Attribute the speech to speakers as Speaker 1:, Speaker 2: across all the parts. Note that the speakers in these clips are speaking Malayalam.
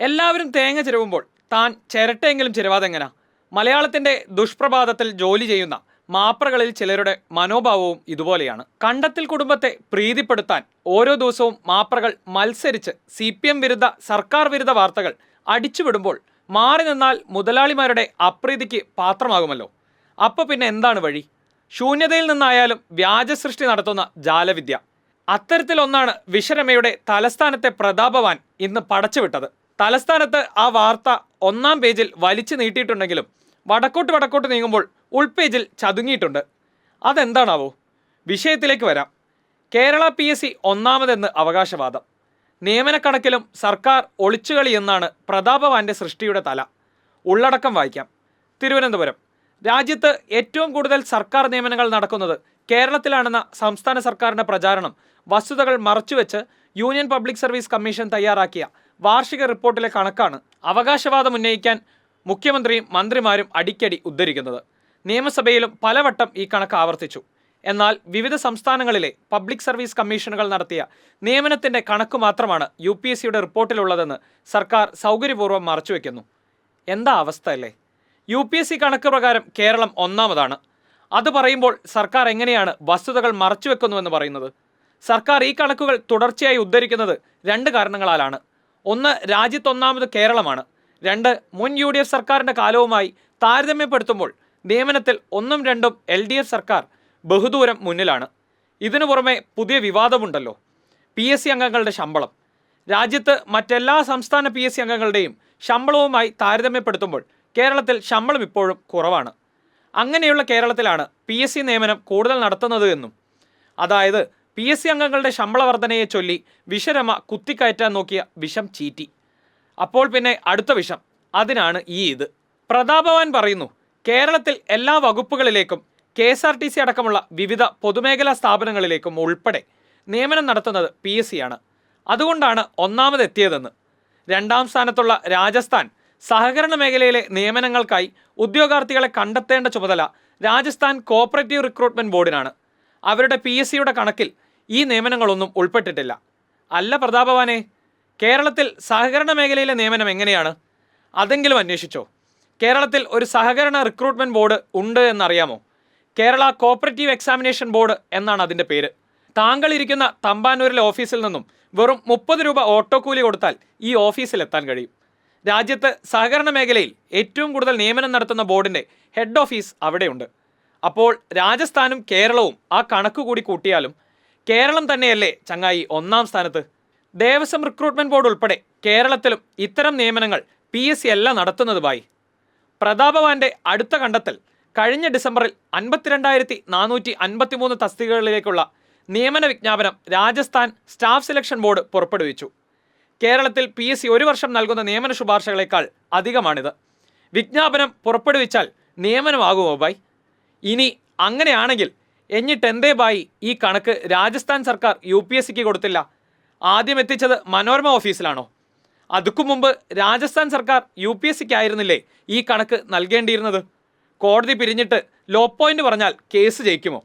Speaker 1: എല്ലാവരും തേങ്ങ ചിരവുമ്പോൾ താൻ ചിരട്ടയെങ്കിലും ചിരവാതെങ്ങനാ? മലയാളത്തിന്റെ ദുഷ്പ്രഭാതത്തിൽ ജോലി ചെയ്യുന്ന മാപ്രകളിൽ ചിലരുടെ മനോഭാവവും ഇതുപോലെയാണ്. കണ്ടത്തിൽ കുടുംബത്തെ പ്രീതിപ്പെടുത്താൻ ഓരോ ദിവസവും മാപ്രകൾ മത്സരിച്ച് സി പി എം വിരുദ്ധ സർക്കാർ വിരുദ്ധ വാർത്തകൾ അടിച്ചുവിടുമ്പോൾ മാറി നിന്നാൽ മുതലാളിമാരുടെ അപ്രീതിക്ക് പാത്രമാകുമല്ലോ. അപ്പോൾ പിന്നെ എന്താണ് വഴി? ശൂന്യതയിൽ നിന്നായാലും വ്യാജ സൃഷ്ടി നടത്തുന്ന ജാലവിദ്യ. അത്തരത്തിലൊന്നാണ് വിശ്വരമയുടെ തലസ്ഥാനത്തെ പ്രതാപവാൻ ഇന്ന് പടച്ചുവിട്ടത്. തലസ്ഥാനത്ത് ആ വാർത്ത ഒന്നാം പേജിൽ വലിച്ചു നീട്ടിയിട്ടുണ്ടെങ്കിലും വടക്കോട്ട് വടക്കോട്ട് നീങ്ങുമ്പോൾ ഉൾപേജിൽ ചതുങ്ങിയിട്ടുണ്ട്. അതെന്താണാവോ? വിഷയത്തിലേക്ക് വരാം. കേരള പി എസ് സി ഒന്നാമതെന്ന് അവകാശവാദം. നിയമനക്കണക്കിലും സർക്കാർ ഒളിച്ചുകളി എന്നാണ് പ്രതാപവാന്റെ സൃഷ്ടിയുടെ തല. ഉള്ളടക്കം വായിക്കാം. തിരുവനന്തപുരം. രാജ്യത്ത് ഏറ്റവും കൂടുതൽ സർക്കാർ നിയമനങ്ങൾ നടക്കുന്നത് കേരളത്തിലാണെന്ന സംസ്ഥാന സർക്കാരിന്റെ പ്രചാരണം വസ്തുതകൾ മറച്ചുവെച്ച് യൂണിയൻ പബ്ലിക് സർവീസ് കമ്മീഷൻ തയ്യാറാക്കിയ വാർഷിക റിപ്പോർട്ടിലെ കണക്കാണ് അവകാശവാദം ഉന്നയിക്കാൻ മുഖ്യമന്ത്രിയും മന്ത്രിമാരും അടിക്കടി ഉദ്ധരിക്കുന്നത്. നിയമസഭയിലും പലവട്ടം ഈ കണക്ക് ആവർത്തിച്ചു. എന്നാൽ വിവിധ സംസ്ഥാനങ്ങളിലെ പബ്ലിക് സർവീസ് കമ്മീഷനുകൾ നടത്തിയ നിയമനത്തിന്റെ കണക്ക് മാത്രമാണ് യു പി എസ് സിയുടെ റിപ്പോർട്ടിലുള്ളതെന്ന് സർക്കാർ സൗകര്യപൂർവം മറച്ചുവെക്കുന്നു. എന്താ അവസ്ഥ അല്ലേ? യു പി എസ് സി കണക്ക് പ്രകാരം കേരളം ഒന്നാമതാണ്. അത് പറയുമ്പോൾ സർക്കാർ എങ്ങനെയാണ് വസ്തുതകൾ മറച്ചുവെക്കുന്നുവെന്ന് പറയുന്നത്? സർക്കാർ ഈ കണക്കുകൾ തുടർച്ചയായി ഉദ്ധരിക്കുന്നത് രണ്ട് കാരണങ്ങളാലാണ്. ഒന്ന് രാജ്യത്തൊന്നാമത് കേരളമാണ്. രണ്ട് മുൻ യു ഡി എഫ് സർക്കാരിന്റെ കാലവുമായി താരതമ്യപ്പെടുത്തുമ്പോൾ നിയമനത്തിൽ ഒന്നും രണ്ടും എൽ ഡി എഫ് സർക്കാർ ബഹുദൂരം മുന്നിലാണ്. ഇതിനു പുറമെ പുതിയ വിവാദമുണ്ടല്ലോ. പി എസ് സി അംഗങ്ങളുടെ ശമ്പളം. രാജ്യത്ത് മറ്റെല്ലാ സംസ്ഥാന പി എസ് സി അംഗങ്ങളുടെയും ശമ്പളവുമായി താരതമ്യപ്പെടുത്തുമ്പോൾ കേരളത്തിൽ ശമ്പളം ഇപ്പോഴും കുറവാണ്. അങ്ങനെയുള്ള കേരളത്തിലാണ് പി എസ് സി നിയമനം കൂടുതൽ നടത്തുന്നത് എന്നും. അതായത് പി എസ് സി അംഗങ്ങളുടെ ശമ്പള വർധനയെ ചൊല്ലി വിഷരമ കുത്തിക്കയറ്റാൻ നോക്കിയ വിഷം ചീറ്റി. അപ്പോൾ പിന്നെ അടുത്ത വിഷം അതിനാണ് ഈ ഇത്. പ്രതാപവാൻ പറയുന്നു കേരളത്തിൽ എല്ലാ വകുപ്പുകളിലേക്കും K S R T C അടക്കമുള്ള വിവിധ പൊതുമേഖലാ സ്ഥാപനങ്ങളിലേക്കും ഉൾപ്പെടെ നിയമനം നടത്തുന്നത് പി എസ് സി ആണ്. അതുകൊണ്ടാണ് ഒന്നാമതെത്തിയതെന്ന്. രണ്ടാം സ്ഥാനത്തുള്ള രാജസ്ഥാൻ സഹകരണ മേഖലയിലെ നിയമനങ്ങൾക്കായി ഉദ്യോഗാർത്ഥികളെ കണ്ടെത്തേണ്ട ചുമതല രാജസ്ഥാൻ കോപ്പറേറ്റീവ് റിക്രൂട്ട്മെന്റ് ബോർഡിനാണ് അവരുടെ പി എസ് സിയുടെ കണക്കിൽ ഈ നിയമനങ്ങളൊന്നും ഉൾപ്പെട്ടിട്ടില്ല. അല്ല പ്രതാപവാനെ കേരളത്തിൽ സഹകരണ മേഖലയിലെ നിയമനം എങ്ങനെയാണ്? അതെങ്കിലും അന്വേഷിച്ചോ. കേരളത്തിൽ ഒരു സഹകരണ റിക്രൂട്ട്മെന്റ് ബോർഡ് ഉണ്ട് എന്നറിയാമോ? കേരള കോപ്പറേറ്റീവ് എക്സാമിനേഷൻ ബോർഡ് എന്നാണ് അതിന്റെ പേര്. താങ്കൾ ഇരിക്കുന്ന തമ്പാനൂരിലെ ഓഫീസിൽ നിന്നും വെറും മുപ്പത് രൂപ ഓട്ടോ കൂലി കൊടുത്താൽ ഈ ഓഫീസിൽ എത്താൻ കഴിയും. രാജ്യത്ത് സഹകരണ മേഖലയിൽ ഏറ്റവും കൂടുതൽ നിയമനം നടത്തുന്ന ബോർഡിന്റെ ഹെഡ് ഓഫീസ് അവിടെയുണ്ട്. അപ്പോൾ രാജസ്ഥാനും കേരളവും ആ കണക്ക് കൂടി കൂട്ടിയാലും കേരളം തന്നെയല്ലേ ചങ്ങായി ഒന്നാം സ്ഥാനത്ത്? ദേവസ്വം റിക്രൂട്ട്മെന്റ് ബോർഡ് ഉൾപ്പെടെ കേരളത്തിലും ഇത്തരം നിയമനങ്ങൾ പി എസ് സി അല്ല നടത്തുന്നത് ബായി പ്രതാപവാന്റെ അടുത്ത കണ്ടെത്തൽ കഴിഞ്ഞ ഡിസംബറിൽ അൻപത്തിരണ്ടായിരത്തി നാനൂറ്റി അൻപത്തിമൂന്ന് തസ്തികകളിലേക്കുള്ള നിയമന വിജ്ഞാപനം രാജസ്ഥാൻ സ്റ്റാഫ് സെലക്ഷൻ ബോർഡ് പുറപ്പെടുവിച്ചു. കേരളത്തിൽ പി എസ് സി ഒരു വർഷം നൽകുന്ന നിയമന ശുപാർശകളേക്കാൾ അധികമാണിത്. വിജ്ഞാപനം പുറപ്പെടുവിച്ചാൽ നിയമനമാകുമോ ബായ് ഇനി അങ്ങനെയാണെങ്കിൽ എന്നിട്ട് എന്തേ ബായി? ഈ കണക്ക് രാജസ്ഥാൻ സർക്കാർ യു പി എസ് സിക്ക് കൊടുത്തില്ല. ആദ്യം എത്തിച്ചത് മനോരമ ഓഫീസിലാണോ? അതുക്കു മുമ്പ് രാജസ്ഥാൻ സർക്കാർ യു പി എസ് സിക്കായിരുന്നില്ലേ ഈ കണക്ക് നൽകേണ്ടിയിരുന്നത്? കോടതി പിരിഞ്ഞിട്ട് ലോ പോയിന്റ് പറഞ്ഞാൽ കേസ് ജയിക്കുമോ?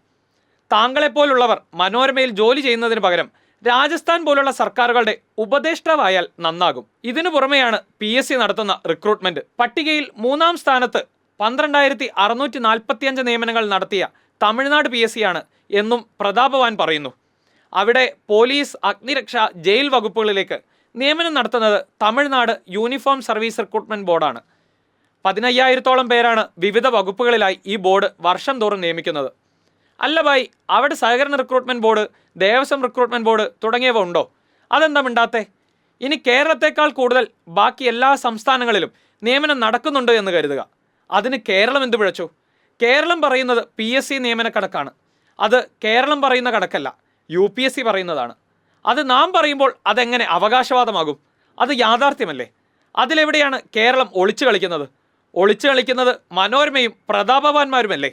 Speaker 1: താങ്കളെപ്പോലുള്ളവർ മനോരമയിൽ ജോലി ചെയ്യുന്നതിന് പകരം രാജസ്ഥാൻ പോലുള്ള സർക്കാരുകളുടെ ഉപദേഷ്ടാവായാൽ നന്നാകും. ഇതിനു പുറമെയാണ് പി എസ് സി നടത്തുന്ന റിക്രൂട്ട്മെന്റ്. പട്ടികയിൽ മൂന്നാം സ്ഥാനത്ത് പന്ത്രണ്ടായിരത്തി അറുന്നൂറ്റി നാൽപ്പത്തിയഞ്ച് നിയമനങ്ങൾ നടത്തിയ തമിഴ്നാട് പി എസ് സി ആണ് എന്നും പ്രതാപവാൻ പറയുന്നു. അവിടെ പോലീസ് അഗ്നിരക്ഷ ജയിൽ വകുപ്പുകളിലേക്ക് നിയമനം നടത്തുന്നത് തമിഴ്നാട് യൂണിഫോം സർവീസ് റിക്രൂട്ട്മെന്റ് ബോർഡാണ് പതിനയ്യായിരത്തോളം പേരാണ് വിവിധ വകുപ്പുകളിലായി ഈ ബോർഡ് വർഷം തോറും നിയമിക്കുന്നത്. അല്ല ബായി അവിടെ സഹകരണ recruitment board Devaswom recruitment board തുടങ്ങിയവ ഉണ്ടോ? അതെന്താ മിണ്ടാത്തേ? ഇനി കേരളത്തെക്കാൾ കൂടുതൽ ബാക്കി എല്ലാ സംസ്ഥാനങ്ങളിലും നിയമനം നടക്കുന്നുണ്ടോ എന്ന് കരുതുക. അതിന് കേരളം എന്ത് പിഴച്ചു? കേരളം പറയുന്നത് പി എസ് സി നിയമന കണക്കാണ് അത് കേരളം പറയുന്ന കണക്കല്ല യു പി എസ് സി പറയുന്നതാണ്. അത് നാം പറയുമ്പോൾ അതെങ്ങനെ അവകാശവാദമാകും? അത് യാഥാർത്ഥ്യമല്ലേ? അതിലെവിടെയാണ് കേരളം ഒളിച്ചു കളിക്കുന്നത്? ഒളിച്ചു കളിക്കുന്നത് മനോരമയും പ്രതാപവാന്മാരുമല്ലേ?